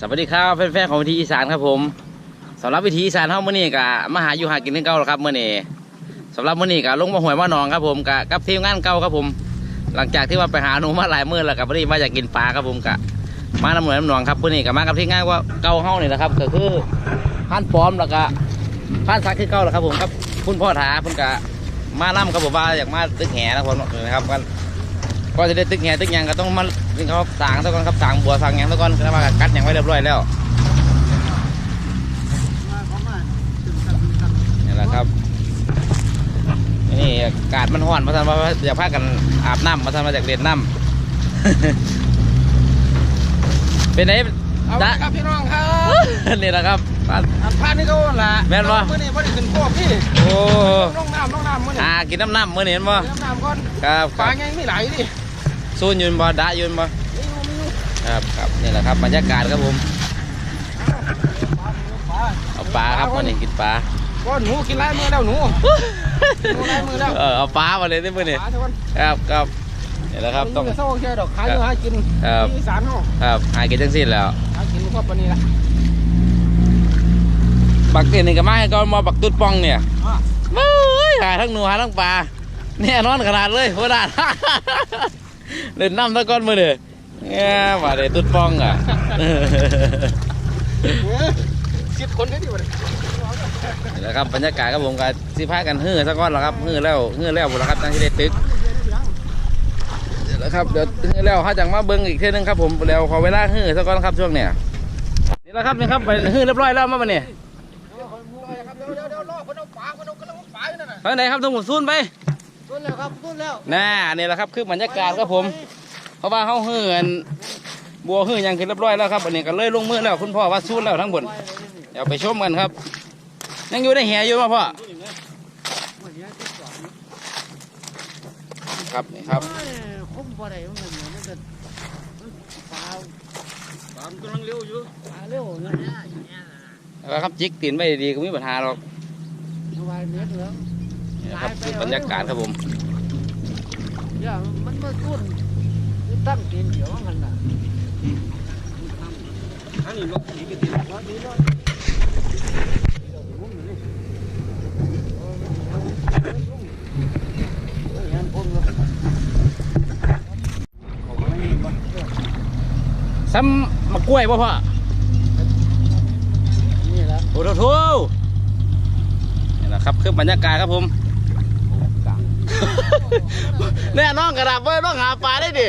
สวัสดีครับแฟนๆของวิถีอีสานครับผมสำหรับวิถีอีสานเฮาเมื้อนี้ก็มาหาอยู่หากินที่เก่าแล้วครับเมื้อนี้สำหรับเมื้อนี้ก็ลงมาหวยมาหนองครับผมกับกับทีมงานเก่าครับผม หลังจากที่ว่าไปหาหนูมาหลายมื้อแล้วกับวันนี้มาอยากกินปลาครับผมกะมาน้ำหน่วยน้ำหนองครับเมื้อนี้ก็มากับทีมงานว่าเก่าเฮานี่แหละครับ ก็คือพานปลอมแล้วก็พานซักคือเก่าแล้วครับผมครับคุณพ่อถาเพิ่นก็มานํครับผมว่าอยากมาตึกแหนะครับผมนะครับกันก็จะได้ตึกแง่ตึกยังก็ต้องมา เป็นเขาสางซะก่อนครับสางบัวสางหยังซะก่อนแล้วมากัดหยังไว้เรียบร้อยแล้วนี่แหละครับนี่อากาศมันร้อนมาทันว่าอยากพากันอาบน้ำมาทันมาจากเรียนน้ำเป็นไงเอาจ๊ะละครับพี่น้องครับนี่แหละครับบ้านอันพานนี่ก็ละแม่นบ่มื้อนี้บ่ได้ขึ้นโคกพี่โอ้ลงน้ำลงน้ำมื้อนี้อากินน้ำน้ำมื่อนี้เห็นบ่น้ำน้ำก่อนครับคปลารับไงมีหลายดิ ซูนยืนบ่ดะยืนบ่มีอยู่มีอยู่ครับครับนี่แหละครับบรรยากาศครับผมปลาเอาปลาครับวันนี้กินปลาก็หนูกินหลายมือแล้วหนูหนูหลายมือแล้วเออเอาปลามาเลยที่มื่อนี้ปลาเท่านั้นครับครับนี่แหละครับต้องมันจะเศร้าแค่ดอกขายอยู่หากินครับที่อีสานเฮาครับหากินจังสิ้นแล้วหากินพวกปานนี้ละบักเต็นนี่ก็มาให้ก่อนมาบักตุ๊ดปองเนี่ยอะเฮ้ยหาทั้งหนูหาทั้งปลาเนี่ยนอนขนาดเลยหัวด่าน เล่นน้ำตะก้อนมือเลยเนี่ยมาเลยตุ๊ดปองอะเออสิบคนได้ดิบ่เนี่ยนี่แหละครับบรรยากาศครับผมกับสิพากันฮื้อตะก้อนแล้วครับฮื้อแล้วฮื้อแล้วหมดแล้วครับตั้งที่ได้ตึกเดี๋ยวนะครับเดี๋ยวฮื้อแล้วเขาจังมาเบิ้งอีกเท่อนึงครับผมแล้วขอเวลาฮื้อตะก้อนครับช่วงเนี้ยนี่แหละครับนี่ครับไปฮื้อเรียบร้อยแล้วมาบัดเนี่ยเดี๋ยวเดี๋ยวเดี๋ยวรอเพิ่นเอาปลาเพิ่นเอากำลังเอาปลาอยู่นั่นน่ะไปไหนครับต้องหมดซูนไป ต้นแล้วครับต้นแล้วน่านี่แหละครับคือบรรยากาศครับผม เพราะว่าเขาเฮือนบัวเฮือหยังขึ้นเรียบร้อยแล้วครับอันนี้ก็เลยลงมือแล้วคุณพ่อว่าซูนแล้วทั้งบนเดี๋ยวไปชมกันครับ ยังอยู่ในแหอยู่มาพ่อครับนี่ครับคุ้มบ่ได้มันเหมือนมันจะปลาปลามันกำลังเร็วอยู่ปลาเร็วนะแล้วครับจิกตีนไม่ดีก็ไม่มีปัญหาหรอกสบายเม็ดแล้วนี่ ครับคือบรรยากาศครับผมอย่ามันมาตุ้นตั้งตีนเดียวมันน่ะอันนี้รถสีกันตีรถนี้รถยันพ่นเลยซ้ำมะกล้วยป่ะพ่อ นี่แหละโอ้โหนี่แหละครับคือบรรยากาศครับผม แน่น้องกระดาษเว้ยน้องหาปลาได้ดิ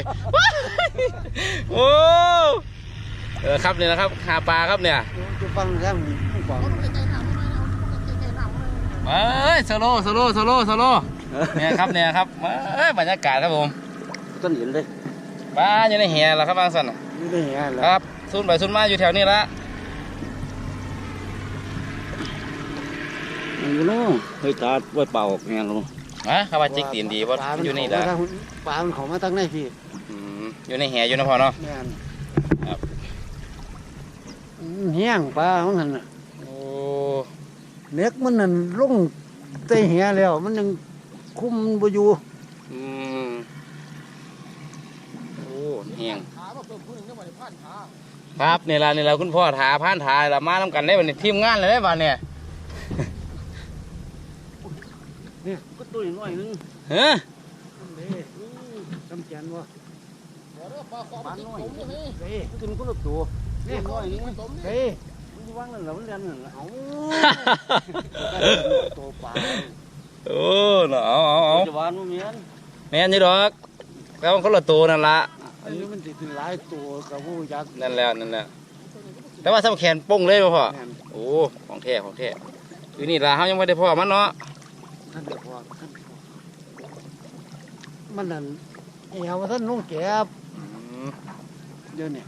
โอ้เออครับเนี่ยนะครับหาปลาครับเนี่ยจะฟังแค่ผู้ฟังเอ้ยโซโล่โล่โล่โลเนี่ยครับเนี่ยครับเอ้ยบรรยากาศครับผมต้นหินเลยปลาอยู่ในแหแล้วครับบางสันน่ะนี่ได้ไงคล่ะรับซุนไปซุนมาอยู่แถวนี้ละอยู่นู้นเฮ้ยตาไว้เป่าไงลุง ฮะข้าวาจิกตีนดีว่าอยู่นี่ละปลามันของมาตั้งในพี่อืมอยู่ในแหอยู่นะพ่อเนาะ แม่นครับเฮี้ยงปลาของมันน่ะโอ้เน็กมันนั่นลงเตะเหียแล้ว มันยังคุมบ่อยู่อืมโอ้เฮียงขาบ่เพิ่มผู้นึงได้บ่ได้ผ่านขาครับนี่ละนี่ละคุณพ่อถาผ่านถาละมาทำกันได้วันนี้ทีมงานเลยได้บ้านเนี่ย นี่ก็ ตัวน้อยนึงเฮ้ยนี่จำแจนบ่บ่ได้ปลาขอปลาน้อยเฮ้ยกินคนละตัวนี่น้อยนึงเฮ้ยมันอยู่วางนั่นล่ะมันเรียนนั่นล่ะเอ้าตัวปลาโอ้เนาะเอาเอาเอาจะวานบ่แม่นแม่นอยู่ดอกแล้วมันคนละตัวนั่นละอันนี้มันสิเป็นหลายตัวกับผู้ยักษ์นั่นแหละนั่นแหละแต่ว่าซ้ำแขนป้งเลยบ่พ่อแม่นโอ้ของแท้ของแท้อยู่นี่ละเขายังไม่ได้พ่อมันเนาะ ท่านเดี๋ยวพอท่านมันนั่นเอวว่าท่านนุ่งแก็บอืมเดี๋ยวนี้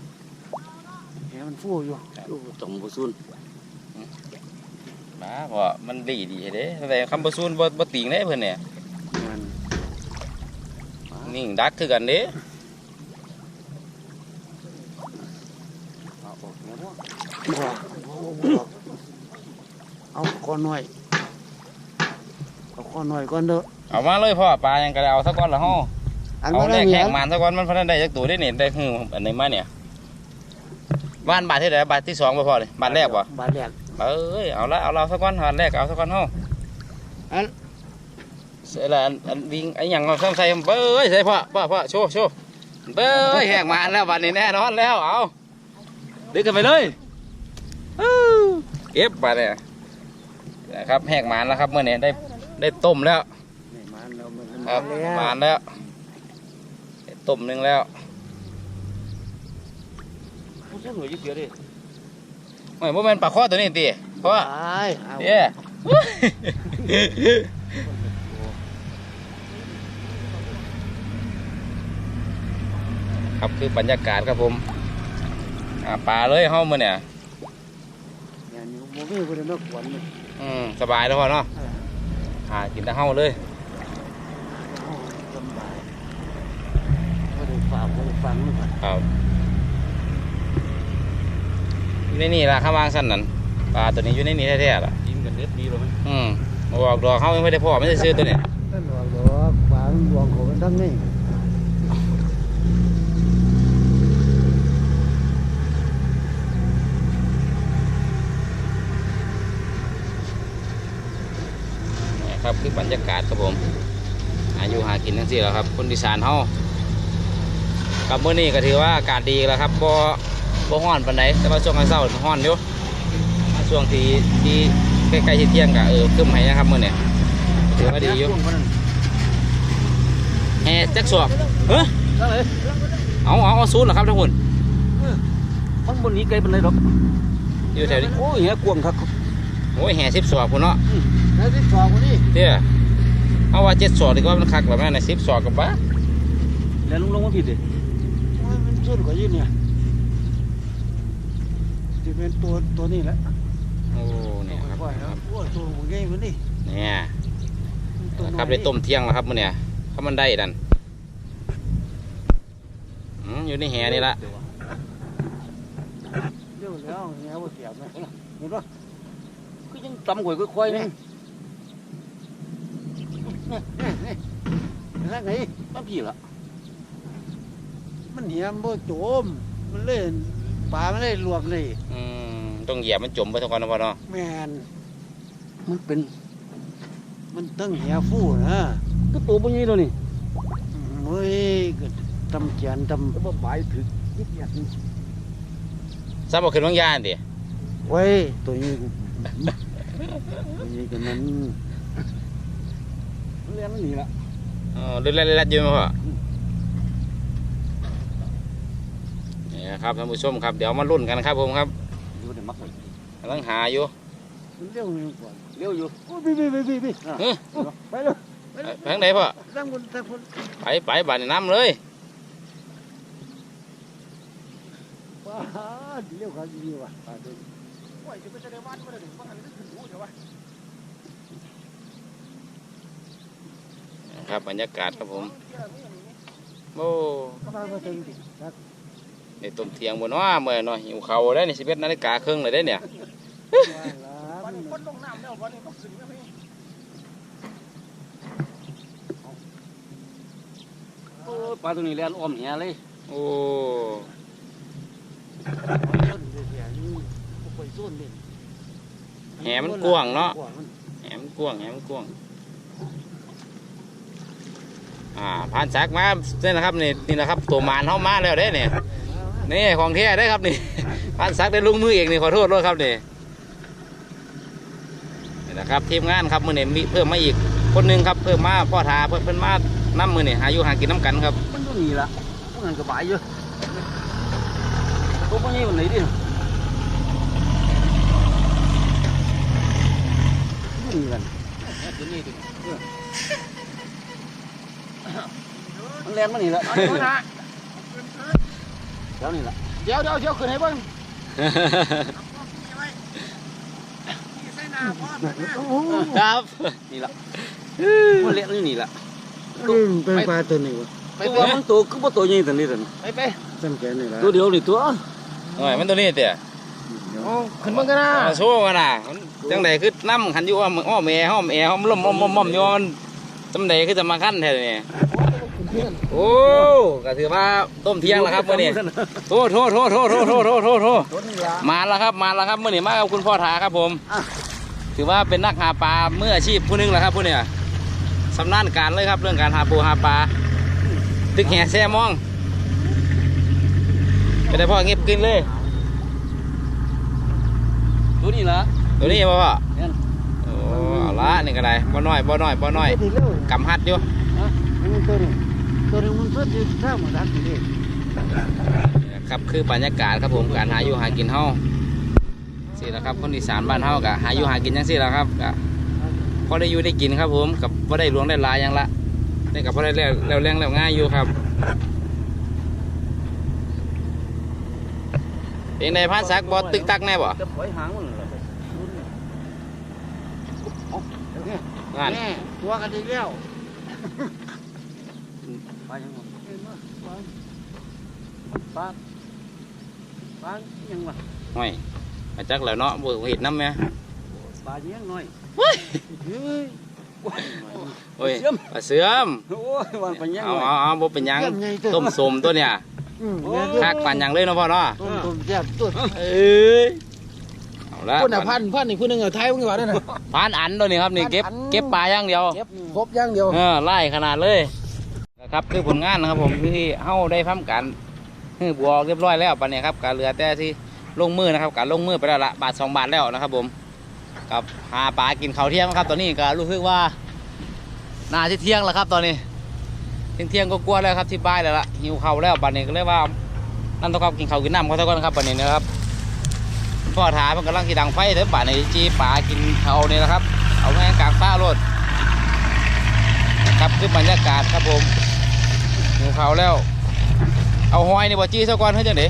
เอวมันฟูอยู่อยู่ตรงบุซุนมาพ่อมันดีดีเด้แต่คำประซูนบ่บ่ติงเด้เพิ่นเนี่ยมันนิ่งดักคือกันเด้เอาออกแล้วบ่บ่บ่บ่เอาก้อนหน่อยเอาก้อนหน่อยก่อนเด้อเอามาเลยพ่อปลายังก็ได้เอาสักก้อนละห้ออันเอานั้นแรกเหแข่นียงวมันสักก้อนมันพนันได้จักตัวได้เนี่ยได้หืออันไหนมาเนี่ยบ้านบาทที่ไหนบาทที่สองบ่พอเลยบาทแรกบ่บาทแรกเอ้ยเอาละเอาเราสักก้อนบาทแรกเอาสักก้อนเฮาอันเสร็จแล้วอันอันวิ่งไอ้หยังเอาซ้ำใส่เบ้ยใส่พ่อพ่อพ่อโชว์โชว์เบ้ยแหกมาแล้วบาทนี้แน่นอนแล้วเอาดึงกันไปเลยอู้เก็บบาทเนี่ยนะครับแหกมาแล้วครับเมื่อนี้ได้ ได้ต้มแล้วนี่มันเรามันครับแล้วมาแล้วได้ต้มหนึงแล้วผู้ชายหน่วยเยอะดิไม่บ่แม่นปลาข้อตัวนี้ติเพราะว่าตายเอาเย้ครับคือบรรยากาศครับผมอ่าปลาเลยเฮ้ามือเนี่ยเนี่ยนี่บ่มีคนเดียวนักขวัญนี่อืมสบายแล้วพ่อเนาะ หากินแต่เฮ้าเลยเอาสำบายบ่ได้ฝากบ่ได้ฟังนี่ก่อนครับอยู่ในนี่ล่ะข้างวางสั้นนั่นปลาตัวนี้อยู่ในนี่แท้ๆล่ะกินกันเด็ดดีเลยมั้ยอืมบ่ออกดอกเฮ้ายังไม่ได้พ่อไม่ได้ซื้อตัวนี้นั่นว่าดอกฝางดวงของมันทั้งนี้ ครับคือบรรยากาศครับผมอายุหากินทั้งสี่แล้วครับคนดิสานเฮากับมื้อนี้ก็ถือว่าอากาศดีแล้วครับบ่บ่ฮ้อนปานใดแต่ว่าช่วงเช้าๆฮ้อนอยู่ช่วงที่ที่ใกล้ๆที่เที่ยงก็เออครึ้มให้นะครับมื้อนี้ถือว่าดีอยู่ช่วงนั้นแห่จักสวกเฮ้ยนั่นเลยเอาเอาเอาศูนย์เหรอครับทั้งคนมันบนนี้ไกลปานใดดอกอยู่แถวนี้โอ้ยเหี้ยกวงครับโอ้ยแห่สิบสวกพุ่นเนาะแล้ว ที่สองคนนี้เด้อเอาว่าเจ็ดสวกดีกว่ามันคักแบบนั้นนะสิบสวกกับบ้าแล้วลุงลงมาผิดดิโอ้ยมันสุดกว่ายี่เนี่ยจะเป็นตัวตัวนี้แหละโอ้เนี่ยครับปล่อยแล้วโอ้ยตัวมันใหญ่กว่านี่เนี่ยตัวน้อยครับได้ต้มเที่ยงแล้วครับมื้อเนี่ยข้าวมันได้ดันอืมอยู่ในแห่นี่ละเดี๋ยวแล้วเงี้ยว่าเสียบนะเห็นปะคือยังต่ำกว่าค่อยๆนี่ นี่นี่นี่แล้วไงมันพี่ละมันเหี่ยมบ่โจม มันเล่นปลาไม่ได้รวมเลยอืมต้องเหยียบมันจมไปทุกคนนะพ่อเนาะแมนมันเป็น มันตั้งเหี่ยฟูนะก็ตัวบ่ใหญ่ตัวนี้เฮ้ยก็ตำเจียนตำบ่บายถึกยิบยัดทราบบ่ขึ้นบางยานดิเว้ยตัวนี้ตัวนี้ก็มัน เลี้ยงมันนี่ละอ๋อเล่นๆๆอยู่ไหมพ่อนี่ครับท่านผู้ชมครับ เดี๋ยวมาลุ้นกันครับผมครับอยู่ในมักเลยกำลังหาอยู่มันเร็วนี่ก่อนเร็วอยู่โอ้ยพี่พี่พี่พี่พี่เฮ้ยไปเลยไปทางไหนพ่อตั้งบนตั้งบนไปไปบ้านน้ำเลยว้าเร็วครับดีว่ะปลาตัวนี้โอ้ยจะไปจะได้วัดมาได้ถึงฟังอันนี้ขึ้นหูเดี๋ยววะ ครับ บรรยากาศครับผมโอ้เข้ามาเต็มที่ครับในต้มเทียงบนว่าเมื่อเนาะหิวเขาวได้ในสิบเอ็ดนาฬิกาครึ่งเลยได้เนี่ยวันนี้คนลงน้ำแล้ววันนี้ต้องสึงนะพี่โอ้ปลาตัวนี้เลี้ยนอ้อมเหียเลยโอ้แหมันกว้างเนาะแหมมันกว้างแหมมันกว้าง อ่าผ่านซักมาเนี่ยนะครับนี่นี่นะครับตัวมานเข้ามาแล้วได้เนี่ยนี่ของแท้ได้ครับนี่ผ่านซักได้ลุงมือเองนี่ขอโทษด้วยครับนี่นี่นะครับทีมงานครับมือนี่มีเพิ่มมาอีกคนหนึงครับเพิ่มมาพ่อทาเพิ่มเพิ่นมาน้ำมือนี่หาอยู่หากินน้ำกันครับมันก็มีละพวกนั้นก็บายเยอะตัวมันนี่วันไหนดินี่กันตัวนี้ดิ มันแรงมันนี่ละเดี๋ยวนี่ละเดี๋ยวเดี๋ยวเดี๋ยวขึ้นให้เบิ่งครับนี่ละมันเลี้ยงนี่ละเป็นปลาตัวนี้วะไปตัวมันตัวคือบ่ตัวใหญ่ตัวนี้ตัวไปไปจำแขนนี่ละตัวเดียวนี่ตัวโอ้ยมันตัวนี้เตี่ยขึ้นมากันนะเอาโชว์กันนะมันจังใดคือน้ำขันอยู่อ้อมอ้อมแอร์อ้อมแอร์อ้อมล่มอ้อมอ้อมอ้อมอยู่มันจังใดคือจะมาขั้นแท้นี่เโอ้ก็ถือว่าต้มเที่ยงแล้วครับมื่อนี้โทษโทษโทษโทษโทษโทษโทษโทษโทษต้นยามาแล้วครับมาแล้วครับมื่อนี้มากับคุณพ่อถาครับผมอะถือว่าเป็นนักหาปลาเมื่ออาชีพผู้หนึงแหละครับผู้เนี่ยสำนานการเลยครับ เรื่องการหาปูหาปลาตึกแห่แซ่มองไม่ได้พ่อเงียบกินเลยตัวนี้เหรอตัวนี้บ่พ่อเนี่ยโอ้เอาละนี่ก็ได้บ่น้อยบ่น้อยบ่น้อยตัวนี้เร็วกำฮัดอยู่ฮะมัน ตัวนี้ตัวนี้มันสุดอยู่ท่ามันรักอยู่ดิครับคือบรรยากาศครับผมการหาอยู่หากินเฮาสิแหละครับ คนอีสานบ้านเฮากะหาอยู่หากินจังซี่แหละครับกะพอได้อยู่ได้กินครับผมกับพอได้หลวงได้หลายอย่างละได้กับพอได้แล้วแล้วแรงแล้วง่ายอยู่ครับเป็นไงพันสักบ่ตึกตักแน่บ่จะปล่อยหางมันเหรอเอาเดี๋ยวนี้งาน แม่ตัวกันอีกแล้ว ไปยังไงเห็นมั้ยปลาปลายังวะห้อยมาจักแล้วเนาะบ่เห็นน้ำไหมปลาเลี้ยงหน่อยเฮ้ยโอ้ยเสื่อมปลาเสื่อมโอ้ยวันปลาเลี้ยงเอาหน่อยเอาเอาบ่เป็นหยังเสื่อมไงเสื่อมต้มสมตัวเนี่ยอืมคักปานหยังเลยเนาะพ่อเนาะต้มต้มแซ่บต้มเอ้ยเอาละคนอะพันพันนี่ผู้หนึงเอาไทยมึงว่าได้น่ะพานอันตัวนี้ครับนี่เก็บพานอันเก็บปลาอย่างเดียวเก็บครบอย่างเดียวเออไล่ขนาดเลยนะ ครับคือผลงานนะครับผมที่เฮาได้ทำการฮือบัวเรียบร้อยแล้วปานนี้ครับการเรือแต่ที่ลงมือนะครับการลงมือไปแล้วละบาทสองบาทแล้วนะครับ ผมกับหาปลากินข้าวเที่ยงครับ ตอนนี้ก็รู้สึกว่าน่าจะเที่ยงแล้วครับ ตอนนี้เที่ยงเที่ยงก็กลัวแล้วครับที่บ้านแล้วละหิวข้าวแล้วปานนี้ก็เลยว่านั่นต้องครับกินข้าวกินน้ำเขาเท่ากันครับปานนี้นะครับพ่อถาเพิ่นกำลังกินดังไฟเด้อป่านนี้จีปลากินเขาวนี่แหละครับ เอาไว้กลางฟ้ารถครับคือบรรยากาศครับผม หิวเขาวแล้ว เอาหอยนี่บ่จี้ซะก่อนเฮ้ยจังได๋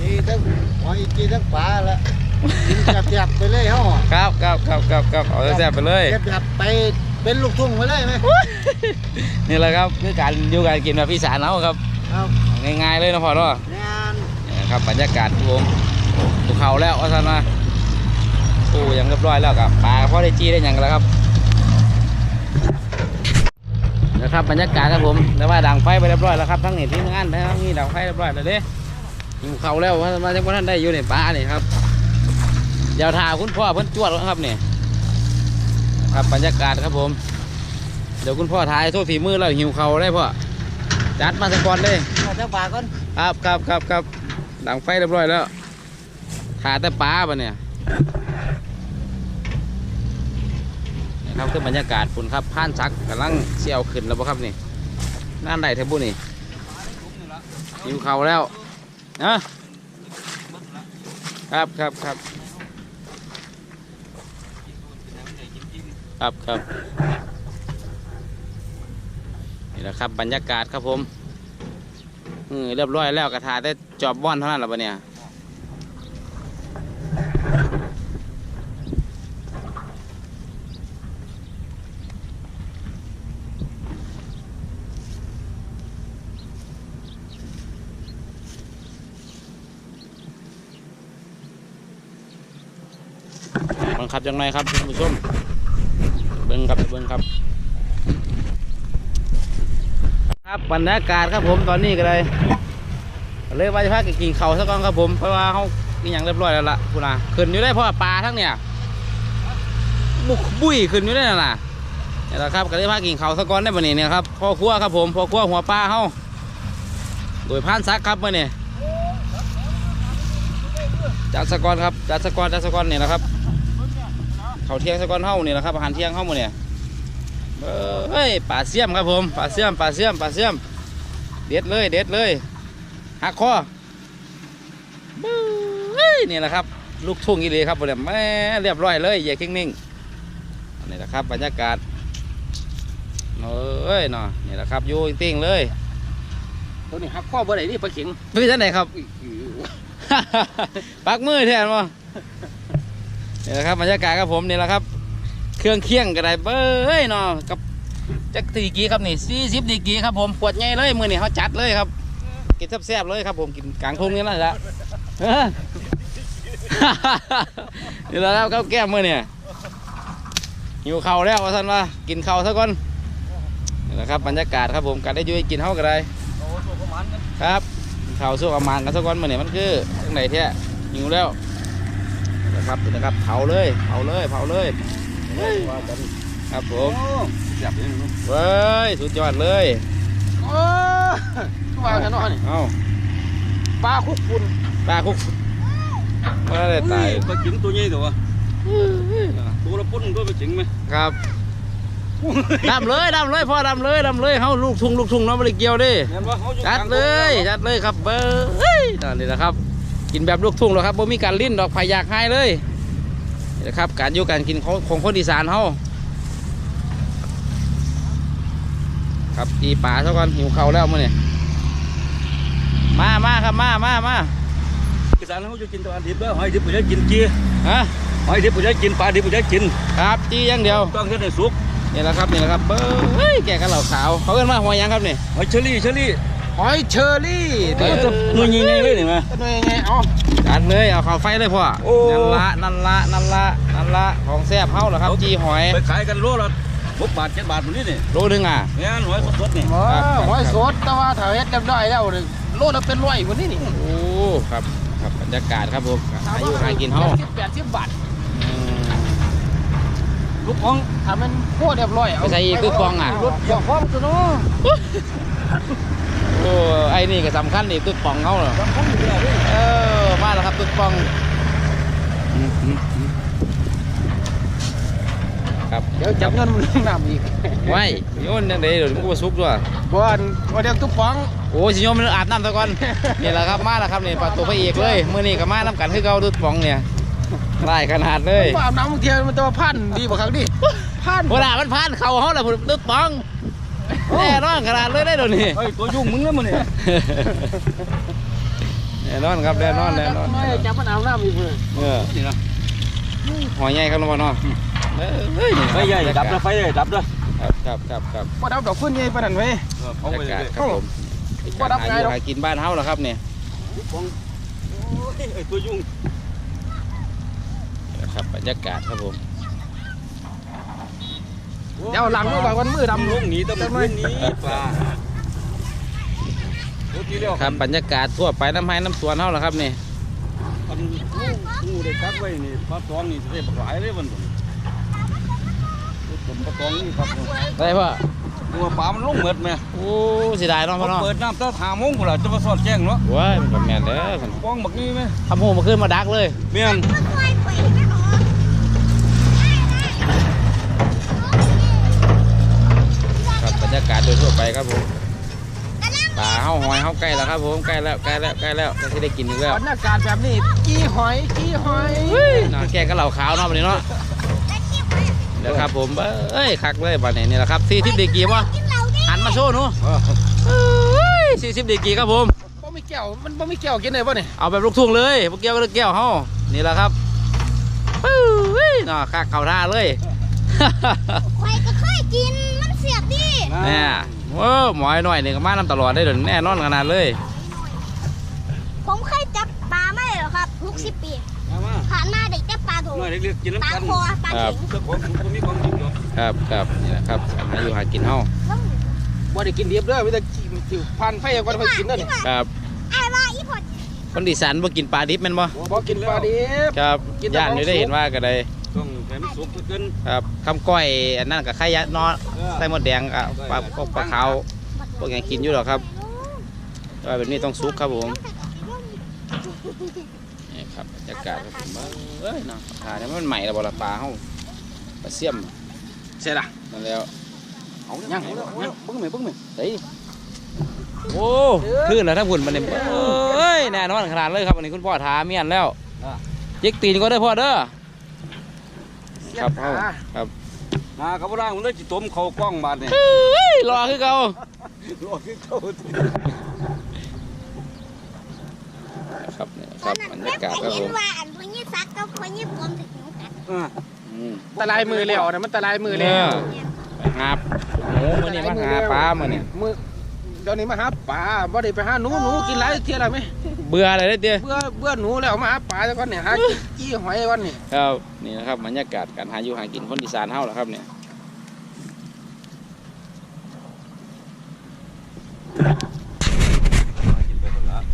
นี่ทั้งหอยจีทั้งปลาละกินแซ่บๆไปเลยเฮาครับครับครับครับครับเอาแซ่บๆไปเลยแซ่บๆไปเป็นลูกทุ่งไปเลยไหมนี่แหละครับคือการอยู่การกินแบบอีสานเอาครับครับง่ายๆเลยนะพ่อเนาะงานนี่ครับบรรยากาศครับผมภูเขาแล้วว่าซั่นว่าตู้อยังเรียบร้อยแล้วครับปลาก็พอได้จี้ได้หยังกันแล้วครับ นะครับบรรยากาศครับผมแต่ว่าดังไฟไปเรียบร้อยแล้วครับทั้งนี้ที่งานทั้งนี้ดังไฟเรียบร้อยแล้วเด้หิวเขาวแล้วว่ามาจากว่าท่านได้อยู่ในป่านี่ครับเดี๋ยวทาคุณพ่อเพิ่นจวดแล้วครับนี่ครับบรรยากาศครับผม เดี๋ยวคุณพ่อถ่ายโทษฝีมือแล้วหิวเขาวได้พ่อจัดมาสักก่อนเลยเอาเจ้าปลาก่อนครับครับครับครับดังไฟเรียบร้อยแล้วขาแต่ปลาปะเนี่ยนี่ ครับคือบรรยากาศฝุ่นครับผ่านชักกำลังเชี่ยวขึ้นแล้วบ่ครับนี่นั่นได้เทบุนี่หิวเขาแล้วนะครับครับครับครับครับนี่แหละครับบรรยากาศครับผมเรียบร้อยแล้วกระทาได้จอบบ้อนเท่านั้นแหละปะเนี่ย จังไงครับท่านผู้ชมเบิ้งครับเบิ้งครับ ครับบรรยากาศครับผมตอนนี้ก็เลยเลยว่าจะพากินเขาสักก่อนครับผมเพราะว่าเขากินอย่างเรียบร้อยแล้วล่ะคุณอาขึ้นอยู่ได้เพราะปลาทั้งเนี่ยบุกบุ้ยขึ้นอยู่ได้น่ะนะนี่แหละครับก็เลยพากินเขาสักก่อนได้ปะเนี่ยเนี่ยครับพ่อครัวครับผมพ่อครัวหัวปลาเขาโดยพานซักครับเมื่อนี่จัดสกอนครับจัดสกอนจัดสกอนเนี่แหละครับ เขาวเที่ยงสกอนเฮ้านี่แหละครับอาหารเที่ยงเฮ้ามื่อเนี่ยเฮ้ยปลาเสียมครับผมปลาเสียมปลาเสียมปลาเสียม เด็ดเลย เด็ดเลยหักคอเฮ้ยนี่แหละครับ ลูกทุ่งอีเลยครับผมแม่เรียบร้อยเลยอย่าคิงนิ่งอันนี้แหละครับบรรยากาศเอ้ยเนาะนี่แหละครับอยู่ติ้งๆเลยตัวนี้หักข้อบ่ได้นี่ปลาเข็งดูที่ไหนครับ ปักมือแทนวะ นี่แหละครับบรรยากาศครับผมนี่แหละครับ เครื่องเคียงก็ได้เบ้ยเนาะกับจักดีกีครับนี่สี่สิบดีกีครับผมขวดใหญ่เลยมือนี่เขาจัดเลยครับกินแซ่บๆเลยครับผมกินกลางทุ่งนี่แหละเออนี่แหละครับข้าวแก้มมือเนี่ยหิวข้าแล้วว่าท่านว่ากินเข้าซะก่อนเอนะครับบรรยากาศครับผมการได้ยุ่ยกินเฮากันได้ครับเข่าสู้ประมาณกันสักวันมื่อนี้มันคือจังไหนเท่หิวแล้ว นะครับนะครับเผาเลยเผาเลยเผาเลยว่ากันครับผโอ้มจับยังไงเว้ยสุดยอดเลยโอ้ว่าแค่นอนนี่เอ้าปลาคุกฝุ่นปลาคุกว่าได้ตายปลาจิงตัวใหญ่ตัววะตัวละปุ่นตัวปลาจิงไหมครับดำเลยดำเลยพ่อดำเลยดำเลยเฮาลูกทุ่งลูกทุ่งเนาะบริเกียวเดิเห็นว่าเขาอยู่จัดเลยจัดเลยครับเบอร์เฮ้ยนั่นนี่แหละครับ กินแบบลูกทุ่งแล้วครับบ่มีการลิ้นดอกไผ่อยากให้เลยนี่แหละครับการอยู่การกินของของคนอีสานเฮาครับตีป่าซะก่อนหิวข้าวแล้วมื้อนี้มามาครับมามามาอีสานเขาจะกินตัวอันดิบแล้วหอยดิบผมจะกินจีฮะหอยดิบผมจะกินปลาดิบผมจะกินครับจีอย่างเดียวต้องให้ได้สุกนี่แหละครับนี่แหละครับเบอร์เฮ้ยแกกันเหล่าขาวเขาเอิ้นว่าหอยหยังครับนี่หอยเชอรี่เชอรี่ หอยเชอรี่เฮ้ยตัวหน่วยใหญ่ๆเลยนี่ไหมตัวนี้ไงเอาจัดเลยเอาข้าวไฟเลยพ่อโอ้นั่นละนั่นละนั่นละนั่นละของแซ่บเฮาเหรอครับจีหอยไปขายกันโลละหกบาทเจ็ดบาทตรงนี้นี่โลนึงอะแม่นหอยสดๆนี่โอ้ครับหอยสดแต่ว่าถ้าเฮ็ดเรียบร้อยแล้วนี่โลละเป็นร้อยกว่านี้นี่โอ้ครับครับบรรยากาศครับผมหาอยู่หากินเฮาแปดสิบบาทอืมลูกของถ้ามันโคตรเรียบร้อยเอาไปใส่อีกคือกองอะรถอย่าพร้อมตัวเนาะ โอ้ไอ้นี่ก็สำคัญนี่ตึกปองเฮาเหรอเออมาแล้วครับตึกปองอืมอืมอืมครับเดี๋ยวจับเงินมันลงน้ำอีกไว้โยนยังไงเดี๋ยวมันก็มาซุกด้วยบ่อนบ่เดี๋ยวตุ๊กป๋องโอ้สิโยมมันอาบน้ำซะก่อนนี่แหละครับมาแล้วครับนี่ปลาตัวพระเอกเลยมื้อนี้ก็มาน้ำกันคือเก่าตึกปองเนี่ยไล่ขนาดเลยว่าอาบน้ำบางเทีมันตัวพันดีกว่าครั้งนี้พันเวลามันผ่านเข่าเขาแหละผมตึกปอง แน่นอนขนาดเลยได้เดี๋ยวนี้เฮ้ยตัวยุ่งมึงแล้วมันนี่แน่นอนครับแน่นอนแน่นอนไม่จับมันอาบน้ำอีกเลยเออนี่นะหอยใหญ่ครับน้องพ่อเนาะเออเฮ้ยไฟใหญ่ดับแล้วไฟใหญ่ดับแล้วครับครับครับครับบ่ดับดอกฟื้นใหญ่ปานนั้นเว้ยเขาบรไปรเลยยากาศครับผมบ่รับหาไงอหรยู่อกหากินบ้านเฮาเหรอครับเนี่ยโอ้ยไอ้ตัวยุ่งนะครับบรรยากาศครับผม เดี๋ยวหลังมือว่าวันมือดำลงหนีตำรวจหนีปลาโอ้ทีเดียวครับบรรยากาศทั่วไปน้ำไห้น้ำสวนเฮาเหรอครับนี่อันงูได้กักไว้นี่ปลาตองนี่จะได้หลายเลยมันผมปลาตองนี่ครับได้พ่อตัวปลามันลงเหมือดไหมโอ้เสียดายเนาะพ่อเนาะเปิดน้ำตั้งหาโมงกูละจะมาสอดแจ้งเนาะว้ายมันก็แม่นเด้อป้องบักนี่ไหมทำหูมาขึ้นมาดักเลยเมียนากาศโดยทั่วไปครับผมปลาเฮาหอยเฮาใกล้แล้วครับผมใกล้แล้วใกล้แล้วใกล้แล้วจะได้กินอีกแล้วบรรยากาศแบบนี้กี้หอยกี้หอยน่าแกงก็เหล่าขาวเนาะวันนี้เนาะเดี๋ยวครับผมเอ้ยคักเลยบัดนี้นี่แหละครับสี่สิบดีกรีป่ะหันมาโชว์หนูสี่สิบดีกรีครับผมบ่มีแก้วมันบ่มีแก้วกินได้บ่เนี่ยเอาแบบลูกทุ่งเลยพวกแก้วก็แก้วเฮานี่แหละครับเฮ้ยน่าคักเข่าท่าเลยใครก็เคยกินมันเสียบดิเนี่ยโอ้หมอยหน่อยนี่ก็มาน้ำตลอดได้เดี๋ยวแน่นอนขนาดเลย ผมเคยจับปลาไม่ได้หรอกครับ60ปีมามาผ่านมาเด็กจับปลาถูหน่อยเล็กๆกินปลาน้ำกันคอปลาครัเข็บงเจ้าของผมมีความจริงอยู่ครับครับนี่แหละครับหาอยู่หากินเฮาบ่ได้กินเดียบเด้อมีแต่กินพันไฟก่อนค่อยกินเด้อนี่ครับ ไอ้ว่าอีพอดคนดีสันบ่กินปลาดิบแม่นบ่บ่กินปลาดิบ ครับกินแต่ย่านของอยู่ได้สุกเห็นว่าก็ได้ต้อง ให้มันสุกเกินครับคำก้อยอันนั้นกับไข่ยัดเนอใส่หมดแดงกับปลาพวกปลาขาวพวกอย่างกินอยู่หรอกครับแต่ว่าแบบนี้ต้องซุกครับผมนี่ครับบรรยากาศครับผมเอ้ยเนาะทานนี่มันใหม่แล้วบ่ละปลาเฮาปลาเสี่ยมใช่ล่ะนั่นแล้วเอายังเอายังเบิ่งไหมเบิ่งไหมเฮ้ยโอ้ขึ้นแล้วถ้าหุ่นมันเนี่ยเอ้ยแน่นอนขนาดเลยครับวันนี้คุณพ่อทาเมียนแล้วจิกตีนก็ได้อพ่อเด้อ ครับเฮาครับหากับร่างมันได้จิตต้มเขากล้องบาดเนี่ยเฮ้ยรอคือเก่ารอขึ้นเขาครับเนี่ยคตอรันบนั้นบรรแม่ยากาศก็ครับผเห็นมว่าอันพวกนี้ซักกับพวกนี้ปลอมถึงหนูกัดอ่าอืมตะลายมือแล้วนะมันตะลายมือแล้วไปหาหมูมื้อนี้มาหาปลามื้อนี้มือเดี๋ยวนี้มาหาปลาบ่ได้ไปหาหนูหนูกินหลายเที่ยแล้วไหม เบื่ออะไรได้เตี้ยเบื่อเบื่อหนูแล้วมาปลาแล้วก็เนี่ยหาจี้หอยวันนี่ครับนี่นะครับบรรยากาศการหาอยู่หากินคนดีสานเท่าหรอครับเนี่ย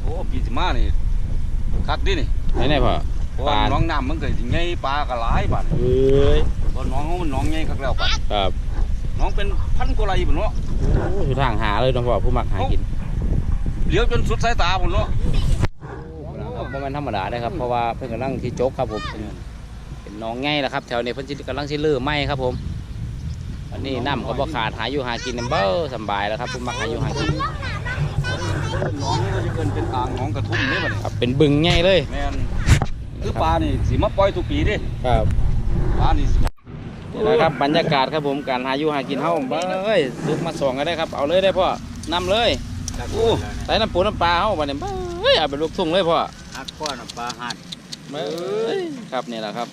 โอ้ปีสิมานี่คัดดินี่ไหนไหนพ่อปลาน้องน้ำมันเกิดสิไงปลากระไรบ้านเอ้ยบ่น้องมันน้องไงคักแล้วป่ะครับ น้องเป็นพันกว่าไรบ่เนาะโอ้ยทางหาเลยน้องพ่อผู้มักหากิน เลี้ยวจนสุดสายตาพุ่นเนาะครับบ่แม่นธรรมดาเด้อครับเพราะว่าเพิ่นกำลังที่จกครับผมเป็นเป็นหน้องไงล่ะครับแถวนี้เพิ่นสิกำลังสิลื้อไม้ครับผมอันนี้น้ำก็บ่ขาดหาอยู่หากินเบ้อสำบายแล้วครับผู้มักหาอยู่หากินน้องนี่ก็จะเกินเป็นอ่างน้องกระทุ่มนี่บัดนี้ครับเป็นบึงไงเลยแม่นคือปลานี่สิมาปล่อยทุกปีเดิครับปลานี่สินี่นะครับบรรยากาศครับผมการหาอยู่หากินเฮาเบ้ยลุกมาส่องกันได้ครับเอาเลยได้พ่อนำเลย โอ้ใส่น้ำปูน้ำปลาเฮาบัดนี้เบ้ยเอาไปลูกทุ่งเลยพ่อหักก้อนปลาหัดเบ้ยครับนี่แหละครับ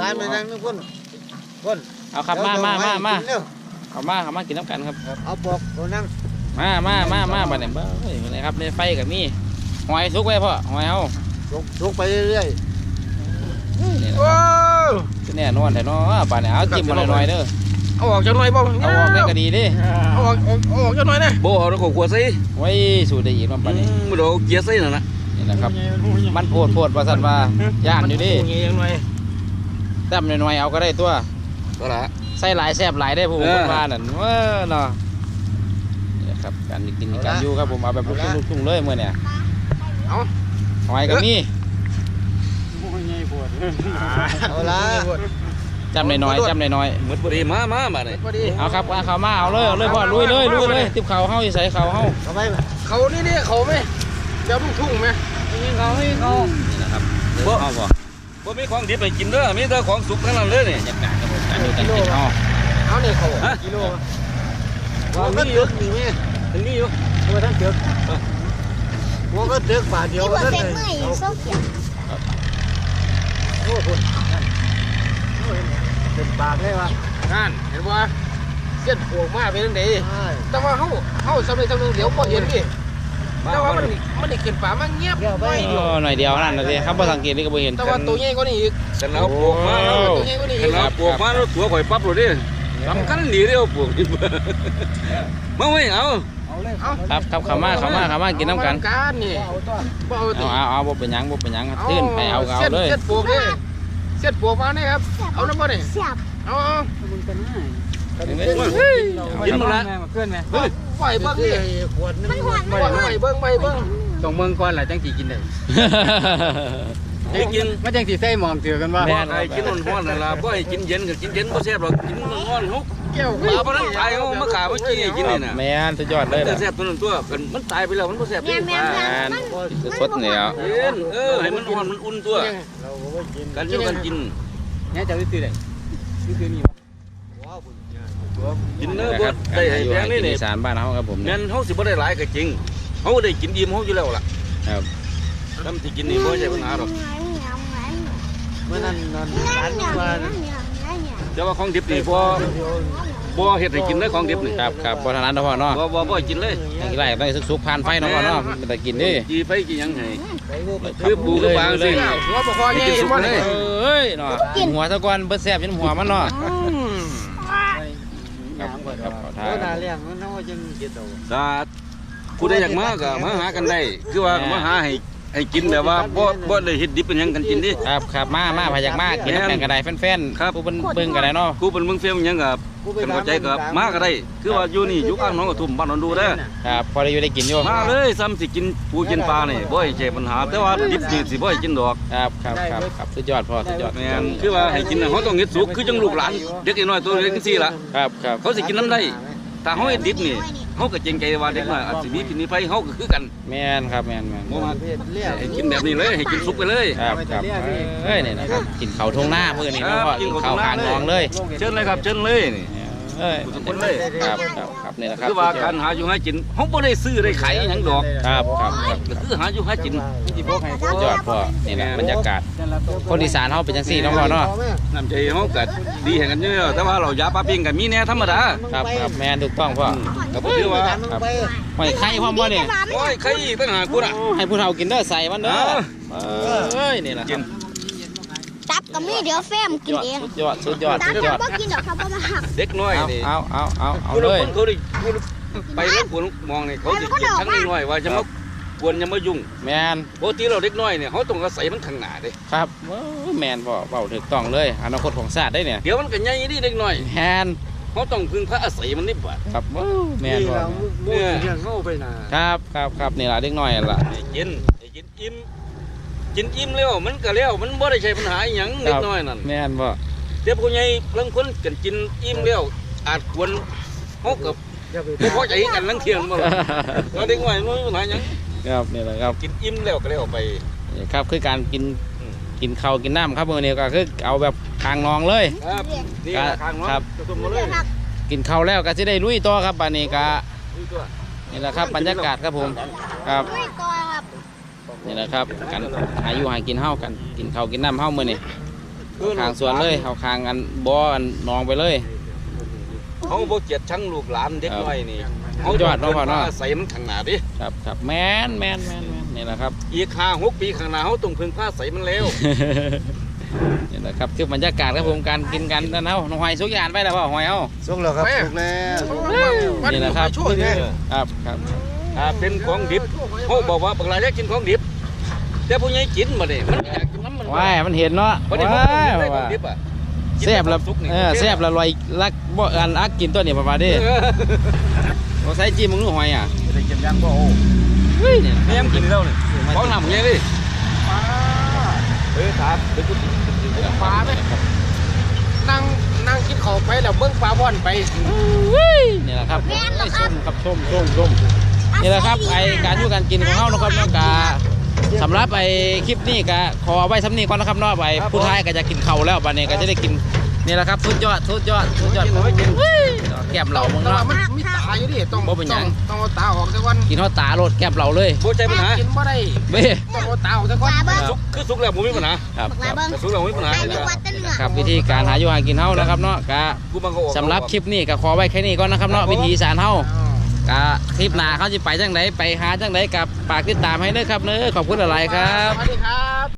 ร้านมานั่งนึกคนคนเอาครับมามามามาเร็วเอามาเอามากินน้ำกันครับ เอาบอกตัวนั่งมามามามาบัดนี้เบ้ยนี่ครับในไฟกับมีหอยสุกไว้พ่อหอยเฮาลุกลุกไปเรื่อยนี่นะว้าวคือแน่นอนแต่เนาะป่านนี้เอาจิ้มมาหน่อยๆเด้อ เอาออกจังหน่อยบ่เอาออกได้ก็ดีเดิเอาออกเอาเอาออกจังหน่อยนะๆบ่เอาแล้วก็กลัวซิไว้สูดได้อีกมันป่านนี้บ่เอาเกียร์ซินั่นน่ะนี่นะครับ มันโพดโพดประสันว่าย่านอยู่ดิมันงี้จังหน่อยแต้มหน่อยๆเอาก็ได้ตัวก็ละใส่หลายแซ่บหลายได้ผมเออว่านั่นเว้อเนาะนี่นะครับการกินการอยู่ครับผมเอาแบบลูกทุ่งลูกทุ่งเลยมื้อเนี่ยเอาหอยก็มีเอาละ จำหน่อยๆจำหน่อยหมดบ่ดีมามาบัดนี้พอดีๆเอาครับเอาเข้ามาเอาเลยเอาเลยพ่อลุยเลยลุยเลยติบเข่าเฮาสิใส่เข่าเฮาเอาไปเขานี่นี่เขาไหมเดี๋ยวลูกทุ่งไหมนี่เขาให้เขานี่นะครับเดินเข้าบ่บ่มีของดิบให้กินเด้อมีแต่ของสุกทั้งนั้นเลยนี่บรรยากาศครับผมการอยู่การกินเฮาเอาเนี่ยเขาฮะกิโลว่าก็เดือกนี่แม่ถึงนี่อยู่ว่าท่านเดือกว่าก็เดือกบาทเดียวที่ว่าว่าท่านเซ็กเลยเมื่อยโซเขียวโอ้คุณ เป็นปากเลยวะนั่นเห็นป่ะเส้นปวกมาเป็นจังไดแต่ว่าเฮาเฮาสำเร็จสำเร็จเดี๋ยวก็เห็นดิแต่ว่ามันมันได้ขึ้นป่ามันเงียบหน่อยเดียวโอ้หน่อยเดียวนั่นนะสิครับบ่สังเกตนี่ก็บ่เห็นแต่ว่าตัวใหญ่กว่านี้อีกฉันเอาปลูกมาแล้วตัวใหญ่กว่านี้ฉัอีนกเอาปลูกมาแล้วตัวข่อยปั๊บเลยดิสำคัญดีเดียวปลูกนี่มาไม่เอาเอาครับครับเข้ามาเข้ามาเข้ามากินน้ำกันการนี่บ่เอาติเอาเอาเอาบ่เป็นหยังบ่เป็นหยังครับตื้นไปเอาก็เอาเลยเส้นปวกนี่ เส้นปวกมานี่ครับ เอาน้ำบ่นี่เสียบเอาเอากินมาละเฮ้ยปล่อยเบิ่งนี่ขวดนึงมันหวานปล่อยปล่อยเบิ่งปล่อยเบิ่งต้องเมืองก่อนแหละจังสิกินได้ให้กินมันจังสิใส่หมองเถือกันว่าแม่ไอ้กินร้อนๆนั่นล่ะบ่ให้กินเย็นก็กินเย็นบ่แซ่บหรอกกินร้อนๆฮุกแก้วปลาบ่นั้นตายเอามาขาเมื่อกี้ให้กินนี่น่ะแม่นสุดยอดเลยแต่นะแซ่บตัวนั้นตัวกันมันตายไปแล้วมันบ่แซ่บแม่ที่แม่ปลาแม่มันคือสดนี่แล้วเย็นเออให้มันร้อนมันอุ่นตัว กันอยู่กันกินเนี่ยจะซื้อได้ซื้อนี่วะกินเนื้อนะบครับดการได้หาอยู่แพหางกินี่นนี่อีสานบ้านเฮาครับผมงั้นเขาสิบ่ได้หลายก็จริงเขาได้กินดีมเขาอยู่แล้วล่ะครับทำที่กินนี่บ่ใช่ปัญหาหรอกเมื่อนั้นนั่นร้านมาแต่ว่าของดิบนี่บ่ บ่เฮ็ดให้กินเลยของดิบนี่ครับครับบ่ถนัดเนาะพ่อเนาะบ่บ่บ่ให้กินเลยให้กินไรได้สุกๆผ่านไฟเนาะพ่อเนาะมันแต่กินดิกี่ไฟกี่หยังให้คือปูคือปลาสิหัวบ่คอใหญ่เห็นบ่นี่เอ้ยเนาะหัวซะก่อนเบิดแซ่บจนหัวมันเนาะอืมครับครับขอทาโอ้นนาเลี้ยงมันเนาะจังกินเอาสาธุผู้ใดอยากมาก็มาหากันได้คือว่ามาหาให้ ให้กินแต่ว่าบ่บ่ได้เฮ็ดดิบเป็นหยังกันกินดิ ครับครับมามาพายักมากินน้ำกันก็ได้แฟนครับ ๆผู้เบิ่งเบิ่งก็ได้เนาะกูเป็นเมืองเฟียมหยังก็กันเข้าใจก็มาก็ได้ คือว่าอยู่นี่อยู่ข้างหน้องกระทุ่มบ้านหนอนดูเด้อครับพอได้อยู่ได้กินอยู่มาเลยซ้ำสิกินปูกินปลานี่บ่ให้ใช่ปัญหา แต่ว่าดิบนี่สิบ่ให้กินดอกครับครับครับครับสุดยอดพ่อสุดยอดแม่นคือว่าให้กินน่ะเขาต้องเฮ็ดสุกคือจังลูกหลานเด็กน้อยตัวเล็กจังซี่ล่ะ ครับครับเขาสิกินน้ำได้ ถ้าเขาเฮ็ดดิบนี่เขาก็เจรงใจว่าเด็กน้อยอาจสิมีพิษมีภัยเขาก็คือกันแม่นครับแม่นแม่นบ่มาเพศเลี้ยงให้กินแบบนี้เลยให้กินสุกไปเลย ครับครับเอ้ยนี่นะครับกินข้าวทงหน้ามื้อนี้เนาะพ่อครับกิกินนข้าวข้าวทุ่งนาข้างน้องเลย เชิญเลยครับเชิญเลยนี่ เอ้ยทุกคนเลยครับครับครับนี่แหละครับคือว่าการหาอยู่หากินเขาบ่ได้ซื้อได้ขายหยังดอกครับครับครับก็คือหาอยู่หากินสุดยอดพ่อนี่แหละบรรยากาศคนอีสานเฮาเป็นจังซี่เนาะพ่อเนาะน้ำใจเขาก็ดีแห่งกันเยอะแต่ว่าเรายาปลาปิ้งก็มีแน่ธรรมดาครับครับแม่นถูกต้องพ่อก็บ่ถือว่าครับหอยไข่พร้อมบ่นี่โอ้ยใครอีกต่างหากกูน่ะให้ผู้เฒ่ากินเด้อใส่มันเด้อเอ้ยนี่แหละคกิรับน ตับก็มีเดี๋ยวแฟมกินเองสุดยอดสุดยอดตับสุดยจะอดบ่กินดอกครับเพราะว่าหักเด็กน้อยเอานี่เอาเอาเอาเอาผู้เลละย คนเขาได้ผู้ละไปแล้วคนมองนี่เขาสิเกลียดทั้งน้อยว่าจะมากวนอย่ามายุ่งแมนปกติเราเด็กน้อยเนี่ยเขาต้องอาศัยมันข้างหน้าเด้ครับเว้อแมนพ่อเบาถูกต้องเลย อนาคตของชาติได้เนี่ยเดี๋ยวมันก็ใหญ่นี่เด็กน้อยแมนเขาต้องพึ่งพระอาศัยมันนี่บ่ครับเว้อแมนนี่พ่อล่ะหมู่หมู่ที่เลี้ยงเข้าไปน่ะครับครับครับนี่ล่ะเด็กน้อยนั่นล่ะ ไอ้กินไอ้กินอิ่ม กินอิ่มแล้วมันก็แล้วมันบ่ได้ใช่ปัญหาอหยังเด็กน้อยนั่นแมนพ่อแต่ผู้ใหญ่บางคนกันกินอิ่มแล้วอาจควรเขากับอย่าไปบ่พอใจกันลังเที่ยงบ่ล่ะเราเด็กน้อยมันมีปัญหาหยังครับนี่แหละครับกินอิ่มแล้วก็แล้วไป นี่ครับคือการกินอืม กินข้าวกินน้ำครับมื้อนี้ก็คือเอาแบบคางนองเลย ครับนี่ล่ะข้างเนาะครับกระตุ้มมาเลยกินข้าวแล้วก็จะได้ลุยต่อครับบัดนี้ก็ดูตัวนี่แหละครับบรรยากาศครับผมครับไม่ก่อนครับ นี่แหละครับกันหาอยู่หากินเฮากัน กินข้าวกินน้ำเฮามื้อนี้ข้างสวนเลยเอาข้างอันบ่ออันหนองไปเลยเขาบ่เกลียดชังลูกหลานเด็กน้อยนี่สุดยอดเนาะพ่อเนาะอาศัยมันข้างหน้าดิครับครับแมนแมนแมนแมนนี่แหละครับ อีกห้าหกปีข้างหน้าเขาต้องพึ่งพาอาศัยมันแล้วนี่แหละครับคือบรรยากาศครับผมการกินกันนั่นเฮาน้องหอยสุกอยานไปแล้วเปล่าหอยเฮาสุกแล้วครับสุกแล้วนี่แหละครับช่วยเนี่ยครับครับถ้าเป็นของดิบเขาบอกว่าบางรายอยากกินของดิบ แต่ผู้ใหญ่กินมาเนี่ยมันอยากกินน้ำมันว้ายมันเห็นเนาะบ่ได้ว้าบ่ยได้ของดิบอะแซ่บแล้วกินเออแซ่บแล้วลอยลักบ่อันอักกินตัวนี้ประมาณนี้เออบ่ใส่จิ้มมึงดูหอยอะได้กินยังบ่โอ้เฮ้ยเนี่ยไม่ยังกินแล้วเนี่ยของหนำไงดิเออถามเป็นกุฏิฟ้าไหมนั่งนั่งกินข้าวไปแล้วเบิ่งปลาบ่อนไปนี่แหละครับส้มครับส้มส้มส้มนี่แหละครับไอการอยู่การกินของเฮานะครับเนาะกา สำหรับไอคลิปนี้ก็ขอไว้สำนีก่อนนะครับเนาะไปผู้ท้ายก็จะกินข้าวแล้วบัดนี้ก็จะได้กินนี่แหละครับสุดยอดสุดยอดสุดยอดของกินแก้มเหล่ามึงแต่ว่าเนาะ มันมีตาอยู่ดิต้องบ่เป็นหยังต้องเอาตาออกซะก่อนกินเฮาตาโลดแก้มเหล่าเลยบ่ใจปัญหากินบ่ได้เบ้ต้องเอาตาออกซะก่อนปลาเบิ้งสุกคือสุกแล้วบ่มีปัญหาครับปคลารับเบิ้งแต่สุกแล้วบ่มีปัญหาปลาอยู่วัดต้นเหนือครับวิธีการหาอยู่หากินเฮานะครับเนาะก็กูมันก็ออกสำหรับคลิปนี้ก็ขอไว้แค่นี้ก่อนนะครับเนาะวิธีอีสานเฮา ก็คลิปหน้าเขาจะไปจังไหนไปหาจังไหนกับปากติดตามให้เด้อครับเน้อขอบคุณหลายๆครับ สวัสดีครับ